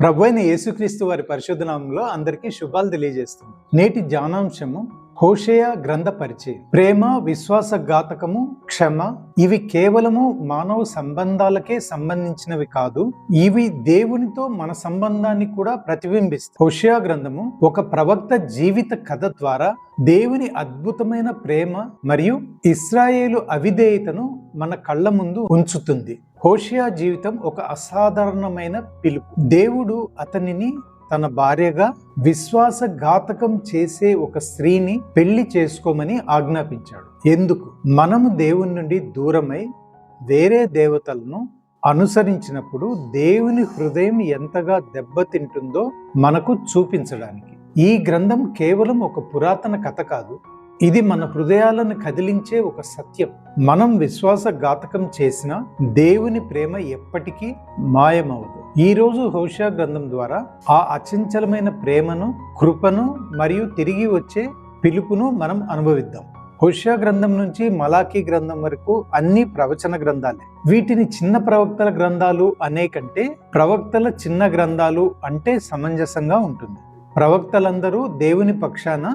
ప్రభు అయిన యేసుక్రీస్తు వారి పరిశుద్ధనామంలో అందరికీ శుభాలు తెలియజేస్తుంది నేటి ధ్యానాంశము హోషేయ గ్రంథ పరిచయం ప్రేమ విశ్వాసఘాతకము క్షమ ఇవి కేవలము మానవ సంబంధాలకే సంబంధించినవి కాదు ఇవి దేవునితో మన సంబంధాన్ని కూడా ప్రతిబింబిస్తాయి. హోషేయ గ్రంథము ఒక ప్రవక్త జీవిత కథ ద్వారా దేవుని అద్భుతమైన ప్రేమ మరియు ఇస్రాయేలు అవిధేయతను మన కళ్ళ ముందు ఉంచుతుంది. హోషియా జీవితం ఒక అసాధారణమైన పిలుపు. దేవుడు అతనిని తన భార్యగా విశ్వాసఘాతకం చేసే ఒక స్త్రీని పెళ్ళి చేసుకోమని ఆజ్ఞాపించాడు. ఎందుకు? మనము దేవుని నుండి దూరమై వేరే దేవతలను అనుసరించినప్పుడు దేవుని హృదయం ఎంతగా దెబ్బతింటుందో మనకు చూపించడానికి. ఈ గ్రంథం కేవలం ఒక పురాతన కథ కాదు. ఇది మన హృదయాలను కదిలించే ఒక సత్యం. మనం విశ్వాసఘాతకం చేసిన దేవుని ప్రేమ ఎప్పటికీ మాయమవదు ఈరోజు హోషా గ్రంథం ద్వారా ఆ అచంచలమైన ప్రేమను కృపను మరియు తిరిగి వచ్చే పిలుపును మనం అనుభవిద్దాం. హోషా గ్రంథం నుంచి మలాఖీ గ్రంథం వరకు అన్ని ప్రవచన గ్రంథాలే. వీటిని చిన్న ప్రవక్తల గ్రంథాలు అనే కంటే ప్రవక్తల చిన్న గ్రంథాలు అంటే సమంజసంగా ఉంటుంది. ప్రవక్తలందరూ దేవుని పక్షాన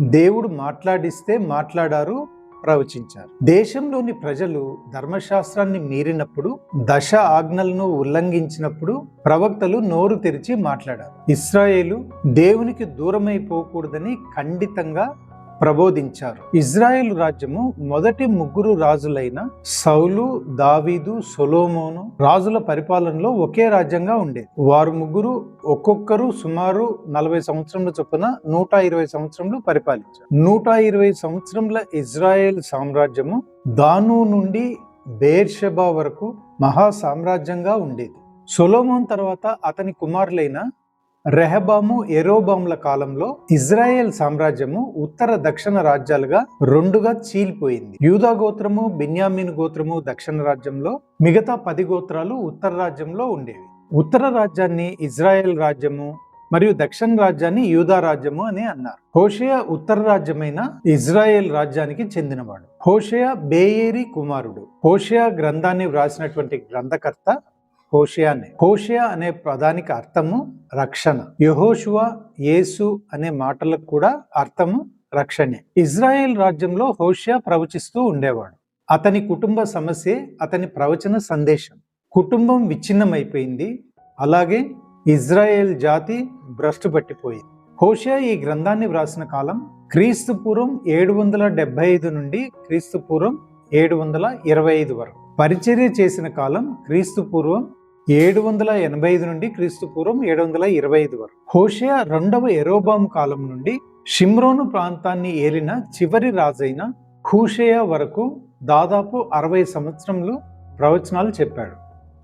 దేవుడు మాట్లాడిస్తే మాట్లాడారు ప్రవచించారు. దేశంలోని ప్రజలు ధర్మశాస్త్రాన్ని మీరినప్పుడు దశ ఆజ్ఞలను ఉల్లంఘించినప్పుడు ప్రవక్తలు నోరు తెరిచి మాట్లాడారు. ఇస్రాయేలు దేవునికి దూరమైపోకూడదని ఖండితంగా ప్రబోధించారు. ఇజ్రాయెల్ రాజ్యము మొదటి ముగ్గురు రాజులైన సౌలు దావీదు సొలోమోను రాజుల పరిపాలనలో ఒకే రాజ్యంగా ఉండేది. వారు ముగ్గురు ఒక్కొక్కరు సుమారు నలభై సంవత్సరముల చొప్పున నూట ఇరవై సంవత్సరములు పరిపాలించారు. నూట ఇరవై సంవత్సరముల ఇజ్రాయెల్ సామ్రాజ్యము దాను నుండి బేర్షబా వరకు మహా సామ్రాజ్యంగా ఉండేది. సొలోమోన్ తర్వాత అతని కుమారులైన రెహబాము ఎరోబాముల కాలంలో ఇజ్రాయెల్ సామ్రాజ్యము ఉత్తర దక్షిణ రాజ్యాలుగా రెండుగా చీలిపోయింది. యూదా గోత్రము బెన్యామిన్ గోత్రము దక్షిణ రాజ్యంలో మిగతా పది గోత్రాలు ఉత్తర రాజ్యంలో ఉండేవి. ఉత్తర రాజ్యాన్ని ఇజ్రాయెల్ రాజ్యము మరియు దక్షిణ రాజ్యాన్ని యూదా రాజ్యము అని అన్నారు. హోషయ ఉత్తర రాజ్యమైన ఇజ్రాయెల్ రాజ్యానికి చెందినవాడు. హోషయ బేయేరి కుమారుడు. హోషయ గ్రంథాన్ని వ్రాసినటువంటి గ్రంథకర్త హోషియానే. హోషియా అనే పదానికి అర్థము రక్షణ. యహోషువ యేసు అనే మాటలకు కూడా అర్థము రక్షణే. ఇజ్రాయెల్ రాజ్యంలో హోషియా ప్రవచిస్తూ ఉండేవాడు. అతని కుటుంబ సమస్య అతని ప్రవచన సందేశం. కుటుంబం విచ్ఛిన్నమైపోయింది. అలాగే ఇజ్రాయెల్ జాతి భ్రష్టు పట్టిపోయింది హోషియా ఈ గ్రంథాన్ని వ్రాసిన కాలం క్రీస్తు పూర్వం ఏడు వందల డెబ్బై ఐదు నుండి క్రీస్తు పూర్వం ఏడు వందల ఇరవై ఐదు వరకు. పరిచర్య చేసిన కాలం క్రీస్తు పూర్వం ఏడు వందల ఎనభై ఐదు నుండి క్రీస్తు పూర్వం ఏడు వందల ఇరవై ఐదు వరకు. హోషియా రెండవ ఎరోబాం కాలం నుండి షిమ్రోను ప్రాంతాన్ని ఏలిన చివరి రాజైన హూషేయ వరకు దాదాపు అరవై సంవత్సరంలో ప్రవచనాలు చెప్పాడు.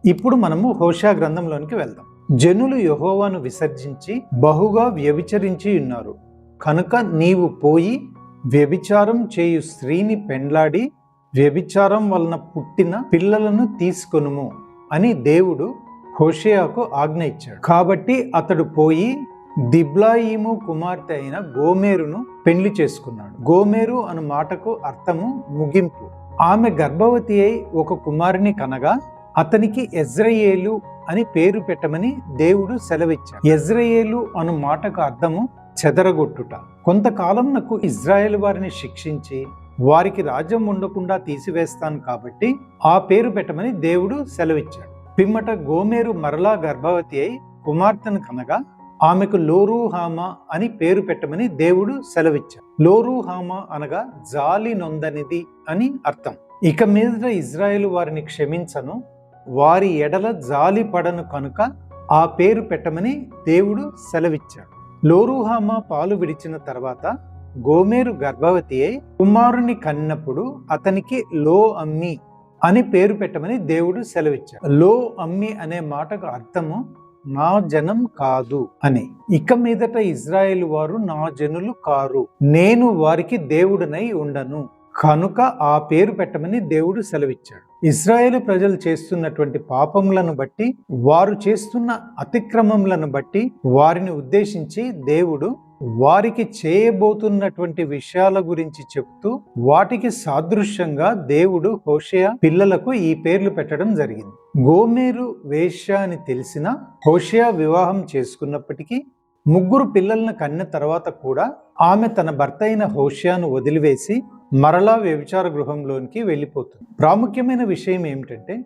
ఇప్పుడు మనము హోషా గ్రంథంలోనికి వెళ్దాం. జనులు యహోవాను విసర్జించి బహుగా వ్యభిచరించి ఉన్నారు. కనుక నీవు పోయి వ్యభిచారం చేయు స్త్రీని పెండ్లాడి వ్యభిచారం వలన పుట్టిన పిల్లలను తీసుకొనుము. అని దేవుడు హోషేయాకు ఆజ్ఞ ఇచ్చాడు. కాబట్టి అతడు పోయి దిబ్లాయిము కుమార్తె అయిన గోమేరును పెళ్ళి చేసుకున్నాడు. గోమేరు అను మాటకు అర్థము ముగింపు. ఆమె గర్భవతి అయి ఒక కుమారుని కనగా అతనికి ఎజ్రయేలు అని పేరు పెట్టమని దేవుడు సెలవిచ్చాడు. ఎజ్రయేలు అను మాటకు అర్థము చెదరగొట్టుట. కొంతకాలం నాకు ఇజ్రాయెల్ వారిని శిక్షించి వారికి రాజ్యం ఉండకుండా తీసివేస్తాను కాబట్టి ఆ పేరు పెట్టమని దేవుడు సెలవిచ్చాడు. పిమ్మట గోమేరు మరలా గర్భవతి అయి కుమార్తెను కనగా ఆమెకు లోరూహామ అని పేరు పెట్టమని దేవుడు సెలవిచ్చాడు. లోరూహామ అనగా జాలి నొందనిది అని అర్థం. ఇక మీద ఇజ్రాయెల్ వారిని క్షమించను వారి ఎడల జాలి పడను కనుక ఆ పేరు పెట్టమని దేవుడు సెలవిచ్చాడు. లోరుహామ పాలు విడిచిన తర్వాత గోమేరు గర్భవతి అయి కుమారుని కన్నప్పుడు అతనికి లో అమ్మి అని పేరు పెట్టమని దేవుడు సెలవిచ్చాడు. లో అమ్మి అనే మాటకు అర్థము నా జనం కాదు అని. ఇక మీదట ఇజ్రాయెల్ వారు నా జనులు కారు నేను వారికి దేవుడనై ఉండను. కనుక ఆ పేరు పెట్టమని దేవుడు సెలవిచ్చాడు. ఇజ్రాయేల్ ప్రజలు చేస్తున్నటువంటి పాపములను బట్టి వారు చేస్తున్న అతిక్రమములను బట్టి వారిని ఉద్దేశించి దేవుడు వారికి చేయబోతున్నటువంటి విషయాల గురించి చెప్తూ వాటికి సాదృశ్యంగా దేవుడు హోషయ పిల్లలకు ఈ పేర్లు పెట్టడం జరిగింది. గోమేరు వేష్య అని తెలిసిన హోషయ వివాహం చేసుకున్నప్పటికీ ముగ్గురు పిల్లలను కన్న తర్వాత కూడా ఆమె తన భర్త అయిన హోషియాను వదిలివేసి మరలా వ్యభిచార గృహంలోనికి వెళ్ళిపోతుంది. ప్రాముఖ్యమైన విషయం ఏమిటంటే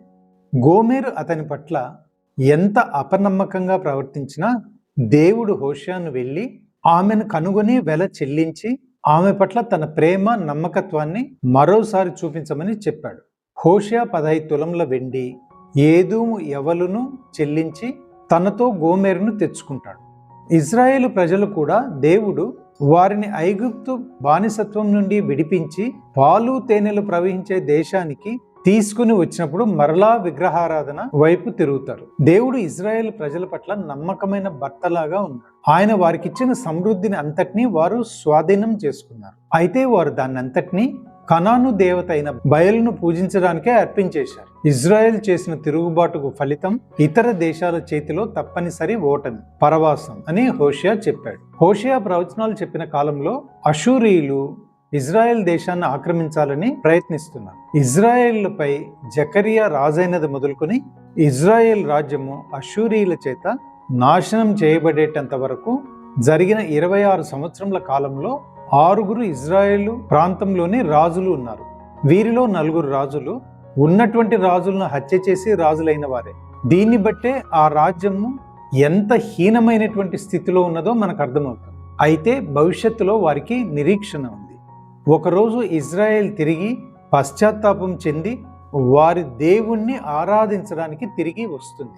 గోమేరు అతని పట్ల ఎంత అపనమ్మకంగా ప్రవర్తించినా దేవుడు హోషియాను వెళ్ళి ఆమెను కనుగొని వెల చెల్లించి ఆమె పట్ల తన ప్రేమ నమ్మకత్వాన్ని మరోసారి చూపించమని చెప్పాడు. హోషియా పదహైదు తులంల వెండి ఏదూము ఎవలును చెల్లించి తనతో గోమేరును తెచ్చుకుంటాడు. ఇజ్రాయేలు ప్రజలు కూడా దేవుడు వారిని ఐగుప్తు బానిసత్వం నుండి విడిపించి పాలు తేనెలు ప్రవహించే దేశానికి తీసుకుని వచ్చినప్పుడు మరలా విగ్రహారాధన వైపు తిరుగుతారు. దేవుడు ఇజ్రాయెల్ ప్రజల పట్ల నమ్మకమైన భర్తలాగా ఉన్నాడు. ఆయన వారికిచ్చిన సమృద్ధిని అంతటినీ వారు స్వాధీనం చేసుకున్నారు. అయితే వారు దాన్ని అంతటినీ కనాను దేవత అయిన బయలును పూజించడానికే అర్పించేశారు. ఇజ్రాయెల్ చేసిన తిరుగుబాటుకు ఫలితం ఇతర దేశాల చేతిలో తప్పనిసరి ఓటమి పరవాసం అని హోషియా చెప్పాడు. హోషియా ప్రవచనాలు చెప్పిన కాలంలో అషూరియులు ఇజ్రాయెల్ దేశాన్ని ఆక్రమించాలని ప్రయత్నిస్తున్నారు. ఇజ్రాయెల్పై జకరియా రాజైనది మొదలుకొని ఇజ్రాయెల్ రాజ్యము అషూరియుల చేత నాశనం చేయబడేటంత వరకు జరిగిన ఇరవై ఆరు సంవత్సరముల కాలంలో ఆరుగురు ఇజ్రాయెల్ ప్రాంతంలోని రాజులు ఉన్నారు. వీరిలో నలుగురు రాజులు ఉన్నటువంటి రాజులను హత్య చేసి రాజులైన వారే. దీన్ని బట్టే ఆ రాజ్యము ఎంత హీనమైనటువంటి స్థితిలో ఉన్నదో మనకు అర్థమవుతుంది. అయితే భవిష్యత్తులో వారికి నిరీక్షణ ఉంది. ఒకరోజు ఇజ్రాయెల్ తిరిగి పశ్చాత్తాపం చెంది వారి దేవుణ్ణి ఆరాధించడానికి తిరిగి వస్తుంది.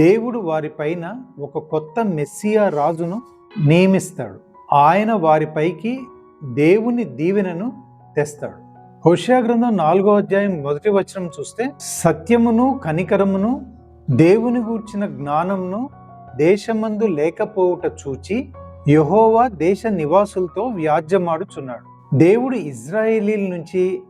దేవుడు వారిపైన ఒక కొత్త మెస్సియా రాజును నియమిస్తాడు. ఆయన వారిపైకి దేవుని దీవెనను తెస్తాడు. హోషియా గ్రంథం నాలుగో అధ్యాయం మొదటి వచనం చూస్తే సత్యమును కనికరమును దేవుని గూర్చిన జ్ఞానమును దేశమందు లేకపోవుట చూచి యహోవా దేశ నివాసులతో వ్యాజ్యమాడుచున్నాడు. దేవుడు ఇజ్రాయేలీల నుంచి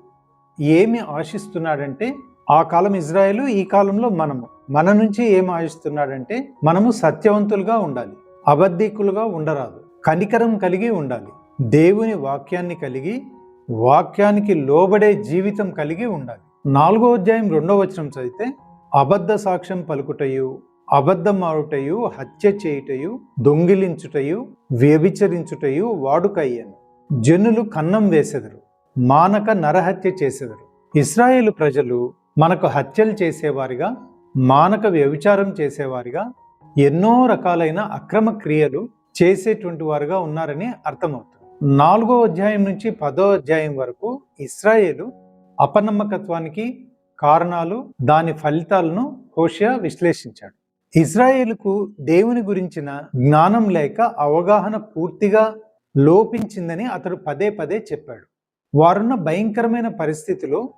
ఏమి ఆశిస్తున్నాడంటే ఆ కాలం ఇజ్రాయేలు ఈ కాలంలో మనము. మన నుంచి ఏం ఆశిస్తున్నాడంటే మనము సత్యవంతులుగా ఉండాలి. అబద్ధికులుగా ఉండరాదు. కనికరం కలిగి ఉండాలి. దేవుని వాక్యాన్ని కలిగి వాక్యానికి లోబడే జీవితం కలిగి ఉండాలి. నాలుగో అధ్యాయం రెండో వచనం చదివితే అబద్ధ సాక్ష్యం పలుకుటయు అబద్ధం ఆడుటయు హత్య చేయుటయు దొంగిలించుటయు వ్యభిచరించుటయు వాడుకయ్యాను. జనులు కన్నం వేసెదరు మానక నరహత్య చేసెదరు. ఇస్రాయేలు ప్రజలు మనకు హత్యలు చేసేవారిగా మానక వ్యభిచారం చేసేవారిగా ఎన్నో రకాలైన అక్రమ క్రియలు చేసేటువంటి వారుగా ఉన్నారని అర్థమవుతుంది. నాలుగో అధ్యాయం నుంచి పదో అధ్యాయం వరకు ఇస్రాయేలు అపనమ్మకత్వానికి కారణాలు దాని ఫలితాలను హోషియా విశ్లేషించాడు. ఇజ్రాయేల్కు దేవుని గురించిన జ్ఞానం లేక అవగాహన పూర్తిగా లోపించిందని అతడు పదే పదే చెప్పాడు. వారున్న భయంకరమైన పరిస్థితిలో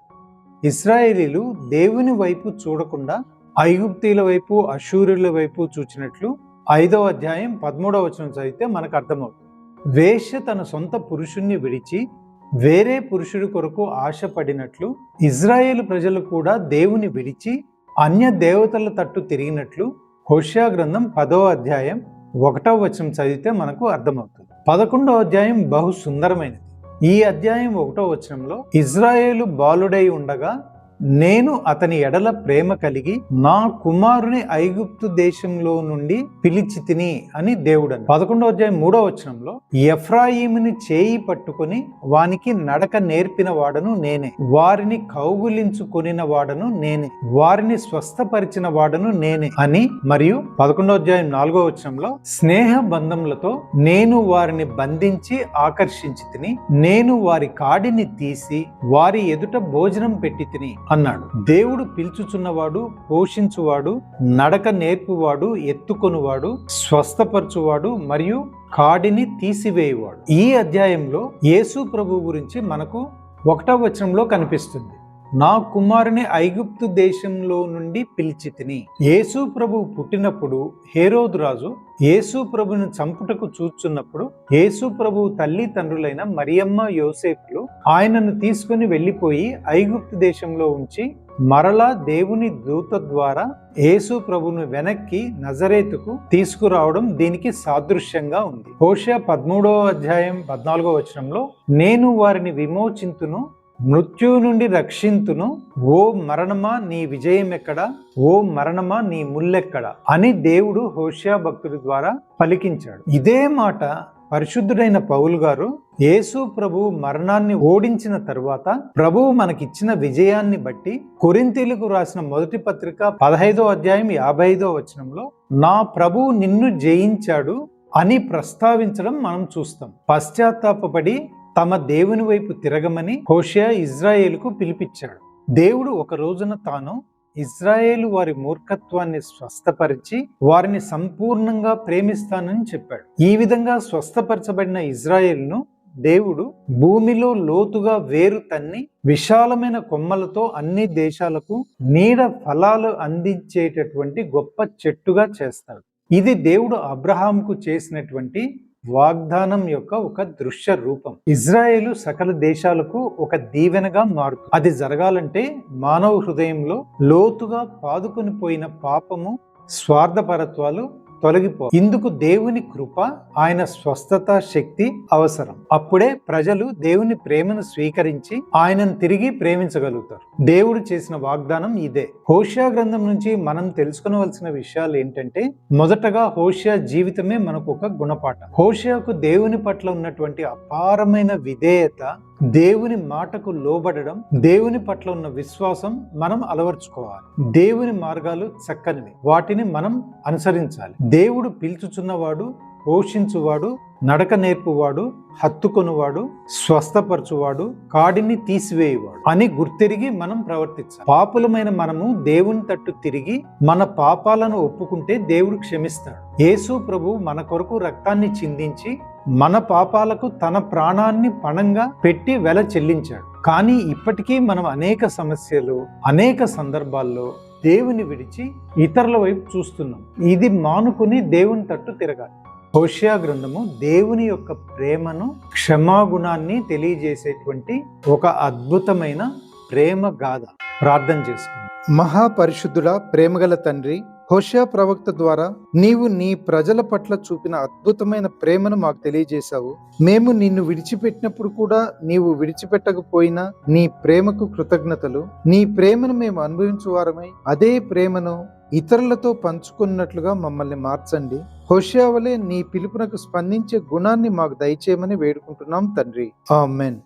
ఇస్రాయేలీలు దేవుని వైపు చూడకుండా ఐగుప్తీల వైపు అశూరుల వైపు చూచినట్లు ఐదవ అధ్యాయం పదమూడవ వచనం చదివితే మనకు అర్థమవుతుంది. వేష్య తన సొంత పురుషుణ్ణి విడిచి వేరే పురుషుడి కొరకు ఆశపడినట్లు ఇజ్రాయేల్ ప్రజలు కూడా దేవుని విడిచి అన్య దేవతల తట్టు తిరిగినట్లు హోషా గ్రంథం పదో అధ్యాయం ఒకటవ వచనం చదివితే మనకు అర్థమవుతుంది. పదకొండవ అధ్యాయం బహు సుందరమైనది. ఈ అధ్యాయం ఒకటో వచనంలో ఇజ్రాయేలు బాలుడై ఉండగా నేను అతని ఎడల ప్రేమ కలిగి నా కుమారుని ఐగుప్తు దేశంలో నుండి పిలిచి తిని అని దేవుడు పదకొండో అధ్యాయం మూడో వచనంలో ఎఫ్రాయిముని చేయి పట్టుకొని వానికి నడక నేర్పిన వాడను నేనే. వారిని కౌగులించుకొనిన వాడను నేనే. వారిని స్వస్థపరిచిన వాడను నేనే. అని మరియు పదకొండో అధ్యాయం నాలుగో వచనంలో స్నేహ బంధములతో నేను వారిని బంధించి ఆకర్షించి తిని నేను వారి కాడిని తీసి వారి ఎదుట భోజనం పెట్టి తిని అన్నాడు. దేవుడు పిలుచుచున్నవాడు పోషించువాడు నడక నేర్పువాడు ఎత్తుకొనువాడు స్వస్థపరచువాడు మరియు కాడిని తీసివేయువాడు. ఈ అధ్యాయంలో యేసు ప్రభు గురించి మనకు ఒకటవ వచనంలో కనిపిస్తుంది. నా కుమారుని ఐగుప్తు దేశంలో నుండి పిలిచి తిని యేసు ప్రభు పుట్టినప్పుడు హేరోదు రాజు యేసు ప్రభుని చంపుటకు చూచున్నప్పుడు యేసు ప్రభు తల్లి తండ్రులైన మరియమ్మ యోసేపులు ఆయనను తీసుకుని వెళ్ళిపోయి ఐగుప్తు దేశంలో ఉంచి మరలా దేవుని దూత ద్వారా యేసు ప్రభును వెనక్కి నజరేతుకు తీసుకురావడం దీనికి సాదృశ్యంగా ఉంది. హోషయ పదమూడవ అధ్యాయం పద్నాలుగో వచనంలో నేను వారిని విమోచింతును మృత్యు నుండి రక్షింతును. ఓ మరణమా నీ విజయం ఎక్కడ ఓ మరణమా నీ ముల్లెక్కడ? అని దేవుడు హోషియా భక్తుడి ద్వారా పలికించాడు. ఇదే మాట పరిశుద్ధుడైన పౌలు గారు యేసు ప్రభు మరణాన్ని ఓడించిన తర్వాత ప్రభువు మనకిచ్చిన విజయాన్ని బట్టి కొరింతీలకు రాసిన మొదటి పత్రిక పదహైదో అధ్యాయం యాభై ఐదో వచనంలో నా ప్రభువు నిన్ను జయించాడు అని ప్రస్తావించడం మనం చూస్తాం. పశ్చాత్తాపడి తమ దేవుని వైపు తిరగమని హోషియా ఇజ్రాయేలుకు పిలిపించాడు. దేవుడు ఒక రోజున తాను ఇజ్రాయేలు వారి మూర్ఖత్వాన్ని స్వస్థపరిచి వారిని సంపూర్ణంగా ప్రేమిస్తానని చెప్పాడు. ఈ విధంగా స్వస్థపరచబడిన ఇజ్రాయేల్ను దేవుడు భూమిలో లోతుగా వేరు తన్ని విశాలమైన కొమ్మలతో అన్ని దేశాలకు నీడ ఫలాలు అందించేటటువంటి గొప్ప చెట్టుగా చేస్తాడు. ఇది దేవుడు అబ్రహాంకు చేసినటువంటి వాగ్దానం యొక్క ఒక దృశ్య రూపం. ఇజ్రాయేలు సకల దేశాలకు ఒక దీవెనగా మారుతుంది. అది జరగాలంటే మానవ హృదయంలో లోతుగా పాదుకొని పోయిన పాపము స్వార్థపరత్వాలు తొలగిపో. ఇందుకు దేవుని కృప ఆయన స్వస్థత శక్తి అవసరం. అప్పుడే ప్రజలు దేవుని ప్రేమను స్వీకరించి ఆయనను తిరిగి ప్రేమించగలుగుతారు. దేవుడు చేసిన వాగ్దానం ఇదే. హోషియా గ్రంథం నుంచి మనం తెలుసుకునవలసిన విషయాలు ఏంటంటే మొదటగా హోషియా జీవితమే మనకు ఒక గుణపాఠం. హోషియాకు దేవుని పట్ల ఉన్నటువంటి అపారమైన విధేయత దేవుని మాటకు లోబడడం దేవుని పట్ల ఉన్న విశ్వాసం మనం అలవర్చుకోవాలి. దేవుని మార్గాలు చక్కనివి. వాటిని మనం అనుసరించాలి. దేవుడు పిలుచుచున్నవాడు పోషించువాడు నడక నేర్పువాడు హత్తుకొనువాడు స్వస్థపరచువాడు కాడిని తీసివేయువాడు అని గుర్తెరిగి మనం ప్రవర్తించాలి. పాపులమైన మనము దేవుని తట్టు తిరిగి మన పాపాలను ఒప్పుకుంటే దేవుడు క్షమిస్తాడు. యేసు ప్రభు మన కొరకు రక్తాన్ని చిందించి మన పాపాలకు తన ప్రాణాన్ని పణంగా పెట్టి వెల చెల్లించాడు. కానీ ఇప్పటికీ మనం అనేక సమస్యలు అనేక సందర్భాల్లో దేవుని విడిచి ఇతరుల వైపు చూస్తున్నాం. ఇది మానుకుని దేవుని తట్టు తిరగాలి. హోషియా గ్రంథము దేవుని యొక్క ప్రేమను క్షమాగుణాన్ని తెలియజేసేటువంటి ఒక అద్భుతమైన ప్రేమ గాథ. ప్రార్థన చేసుకుంది. మహాపరిశుద్ధుడ ప్రేమగల తండ్రి హోషా ప్రవక్త ద్వారా నీవు నీ ప్రజల పట్ల చూపిన అద్భుతమైన ప్రేమను మాకు తెలియజేశావు. మేము నిన్ను విడిచిపెట్టినప్పుడు కూడా నీవు విడిచిపెట్టకపోయినా నీ ప్రేమకు కృతజ్ఞతలు. నీ ప్రేమను మేము అనుభవించువారమై అదే ప్రేమను ఇతరులతో పంచుకున్నట్లుగా మమ్మల్ని మార్చండి. హోషావలే నీ పిలుపునకు స్పందించే గుణాన్ని మాకు దయచేయమని వేడుకుంటున్నాం తండ్రి. ఆమెన్.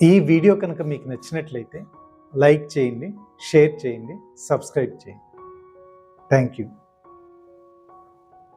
ఈ వీడియో కనుక మీకు నచ్చినట్లయితే లైక్ చేయండి షేర్ చేయండి సబ్స్క్రైబ్ చేయండి. Thank you.